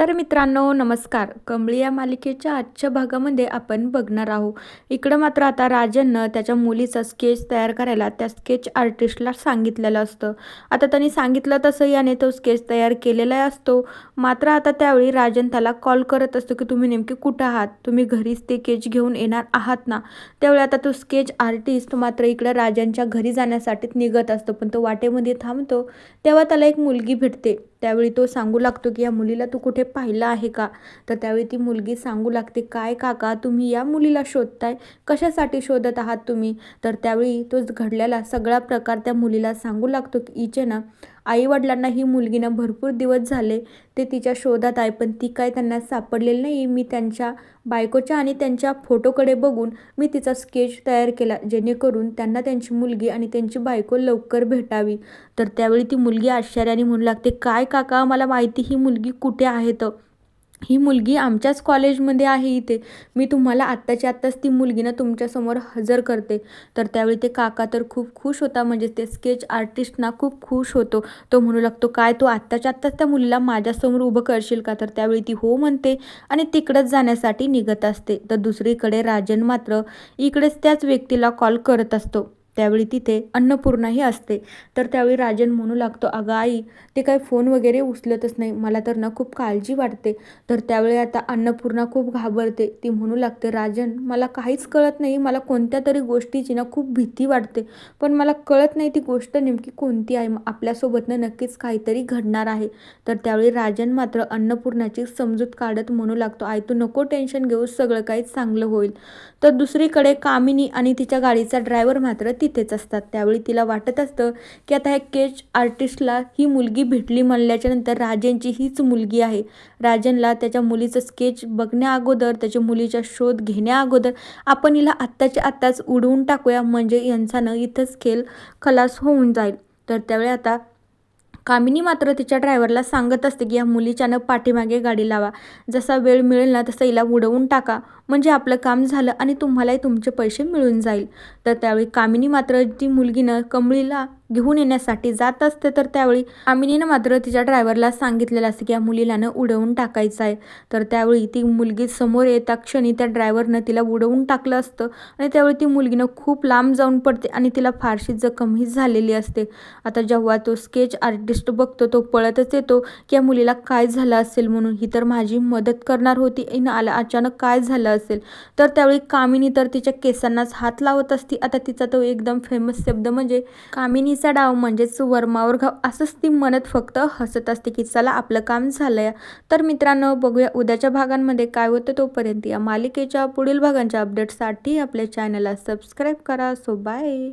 तर मित्रांनो नमस्कार. कमळी या मालिकेच्या आजच्या भागामध्ये आपण बघणार आहोत. इकडं मात्र आता राजननं त्याच्या मुलीचा स्केच तयार करायला त्या स्केच आर्टिस्टला सांगितलेलं असतं. आता त्यांनी सांगितलं तसं याने तो स्केच तयार केलेला असतो. मात्र आता त्यावेळी राजन त्याला कॉल करत असतो की तुम्ही नेमके कुठं आहात? तुम्ही घरीच ते केच घेऊन येणार आहात ना? त्यावेळी आता तो स्केच आर्टिस्ट मात्र इकडं राजांच्या घरी जाण्यासाठीच निघत असतो. पण तो वाटेमध्ये थांबतो. तेव्हा त्याला एक मुलगी भेटते. त्यावेळी तो सांगू लागतो की या मुलीला तू कुठे पाहिलं आहे का? तर त्यावेळी ती मुलगी सांगू लागते काय काका तुम्ही या मुलीला शोधताय? कशासाठी शोधत आहात तुम्ही? तर त्यावेळी तो घडलेला सगळा प्रकार त्या मुलीला सांगू लागतो की हिचे ना आईवडिलांना ही मुलगीना भरपूर दिवस झाले ते तिच्या शोधात आहे पण ती काय त्यांना सापडलेली नाही मी त्यांच्या बायकोच्या आणि त्यांच्या फोटोकडे बघून मी तिचा स्केच तयार केला जेणेकरून त्यांना त्यांची मुलगी आणि त्यांची बायको लवकर भेटावी. तर त्यावेळी ती मुलगी आश्चर्याने म्हणू लागते काय काका मला माहिती ही मुलगी कुठे आहे तर? ही मुलगी आमच्याच कॉलेजमध्ये आहे इथे. मी तुम्हाला आत्ताच्या आत्ताच ती मुलगी ना तुमच्यासमोर हजर करते. तर त्यावेळी ते काका तर खूप खुश होता. म्हणजे ते स्केच आर्टिस्ट ना खूप खुश होतो. तो म्हणू लागतो काय तू आत्ताच्या आत्ताच त्या मुलीला माझ्यासमोर उभं करशील का? तर त्यावेळी ती हो म्हणते आणि तिकडंच जाण्यासाठी निघत असते. तर दुसरीकडे राजन मात्र इकडेच त्याच व्यक्तीला कॉल करत असतो. त्यावेळी तिथे अन्नपूर्णाही असते. तर त्यावेळी राजन म्हणू लागतो अगं आई ते काय फोन वगैरे उचलतच नाही. मला तर ना खूप काळजी वाटते. तर त्यावेळी आता अन्नपूर्णा खूप घाबरते. ती म्हणू लागते राजन मला काहीच कळत नाही. मला कोणत्या तरी गोष्टीची ना खूप भीती वाटते. पण मला कळत नाही ती गोष्ट नेमकी कोणती आहे. आपल्यासोबतनं नक्कीच काहीतरी घडणार आहे. तर त्यावेळी राजन मात्र अन्नपूर्णाची समजूत काढत म्हणू लागतो आई तू नको टेन्शन घेऊ सगळं काही चांगलं होईल. तर दुसरीकडे कामिनी आणि तिच्या गाडीचा ड्रायव्हर मात्र तिथेच असतात. त्यावेळी तिला वाटत असतं की आता ह्या केच आर्टिस्टला ही मुलगी भेटली म्हणल्याच्या नंतर राजनची हीच मुलगी आहे. राजनला त्याच्या मुलीचं स्केच बघण्या अगोदर त्याच्या मुलीचा शोध घेण्या अगोदर आपण हिला आत्ताच्या आत्ताच उडवून टाकूया. म्हणजे यांचा न इथंच खेळ खलास होऊन जाईल. तर त्यावेळी आता कामिनी मात्र तिच्या ड्रायव्हरला सांगत असते की या मुलीच्यानं पाठीमागे गाडी लावा. जसा वेळ मिळेल ना तसं हिला उडवून टाका. म्हणजे आपलं काम झालं आणि तुम्हालाही तुमचे पैसे मिळून जाईल. तर त्यावेळी कामिनी मात्र ती मुलगीनं कमळीला घेऊन येण्यासाठी जात असते तर त्यावेळी आमिनीनं मात्र तिच्या ड्रायव्हरला सांगितलेलं असतं की या मुलीलानं उडवून टाकायचं आहे. तर त्यावेळी ती मुलगी समोर येता क्षणी त्या ड्रायव्हरनं तिला उडवून टाकलं असतं आणि त्यावेळी ती मुलगीनं खूप लांब जाऊन पडते आणि तिला फारशी जखमही झालेली असते. आता जेव्हा तो स्केच आर्टिस्ट बघतो तो पळतच येतो की या मुलीला काय झालं असेल म्हणून? ही तर माझी मदत करणार होती. आला अचानक काय झालं असेल? तर त्यावेळी कामिनी तर तिच्या केसांनाच हात लावत असती. आता तिचा तो एकदम फेमस शब्द म्हणजे कामिनी तिचा डाव म्हणजेच सुवर्मावर घाव असंच ती म्हणत फक्त हसत असते की चला आपलं काम झालंय. तर मित्रांनो बघूया उद्याच्या भागांमध्ये काय होतं तोपर्यंत या मालिकेच्या पुढील भागांच्या अपडेटसाठी आपल्या चॅनलला सबस्क्राईब करा. So bye